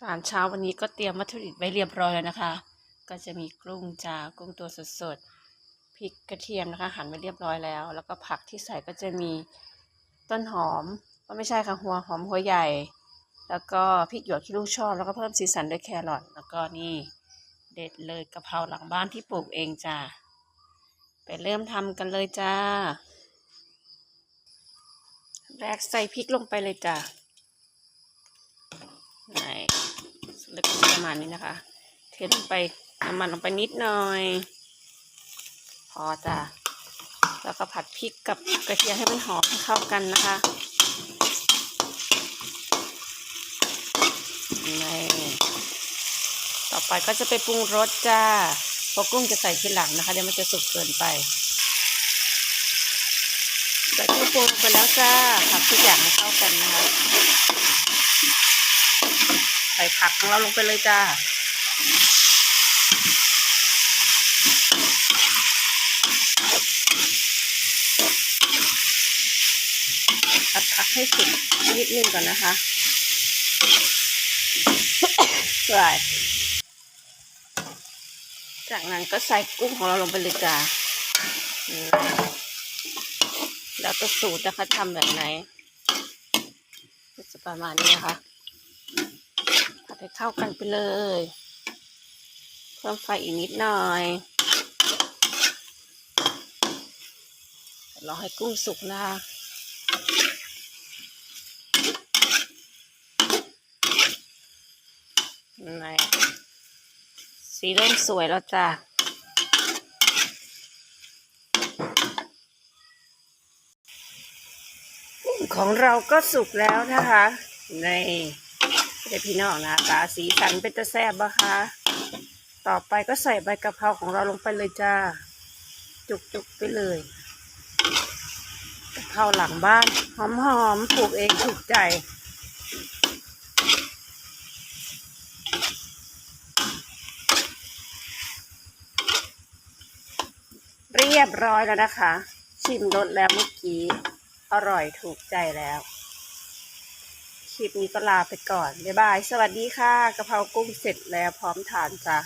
อาหารเช้าวันนี้ก็เตรียมวัตถุดิบไว้เรียบร้อยแล้วนะคะ ก็จะมีกุ้งจากุ้งตัวสดๆพริกกระเทียมนะคะหั่นไว้เรียบร้อยแล้ว แล้วก็ผักที่ใส่ก็จะมีต้นหอมก็ไม่ใช่ค่ะหัวหอมหัวใหญ่ แล้วก็พริกหยวกที่ลูกชอบแล้วก็เพิ่มสีสันด้วยแครอทแล้วก็นี่เด็ดเลยกะเพราหลังบ้านที่ปลูกเองจ้าไปเริ่มทำกันเลยจ้าแรกใส่พริกลงไปเลยจ้าไหน เล็กประมาณนี้นะคะ เทลงไปน้ำมันลงไปนิดหน่อย พอจ้ะแล้วก็ผัดพริกกับกระเทียมให้มันหอมเข้ากันนะคะนี่ต่อไปก็จะไปปรุงรสจ้าเพราะกุ้งจะใส่ทีหลังนะคะเดี๋ยวมันจะสุกเกินไปใส่เครื่องปรุงไปแล้วจ้าผัดทุกอย่างให้เข้ากันนะคะ ผักของเราลงไปเลยจ้าผัดผักให้สุกนิดนึงก่อนนะคะใส่จากนั้นก็ใส่กุ้งของเราลงไปเลยจ้าแล้วก็สูตรนะคะทำแบบไหนก็จะประมาณนี้นะคะ ดให้เข้ากันไปเลย เพิ่มไฟอีกนิดหน่อยรอให้กุ้งสุกนะคะไหนสีเริ่มสวยแล้วจ้ะ ของเราก็สุกแล้วนะคะ ใน เดี๋ยวพี่น้องนะตาสีสันเป็นตะแซ่บปะคะต่อไปก็ใส่ใบกะเพราของเราลงไปเลยจ้า จุกๆไปเลยกะเพราหลังบ้าน หอมๆปลูกเองถูกใจเรียบร้อยแล้วนะคะ ชิมรสแล้วเมื่อกี้ อร่อยถูกใจแล้ว คลิปนี้ก็ลาไปก่อน บ๊ายบาย สวัสดีค่ะกะเพรากุ้งเสร็จแล้วพร้อมทานจ้ะ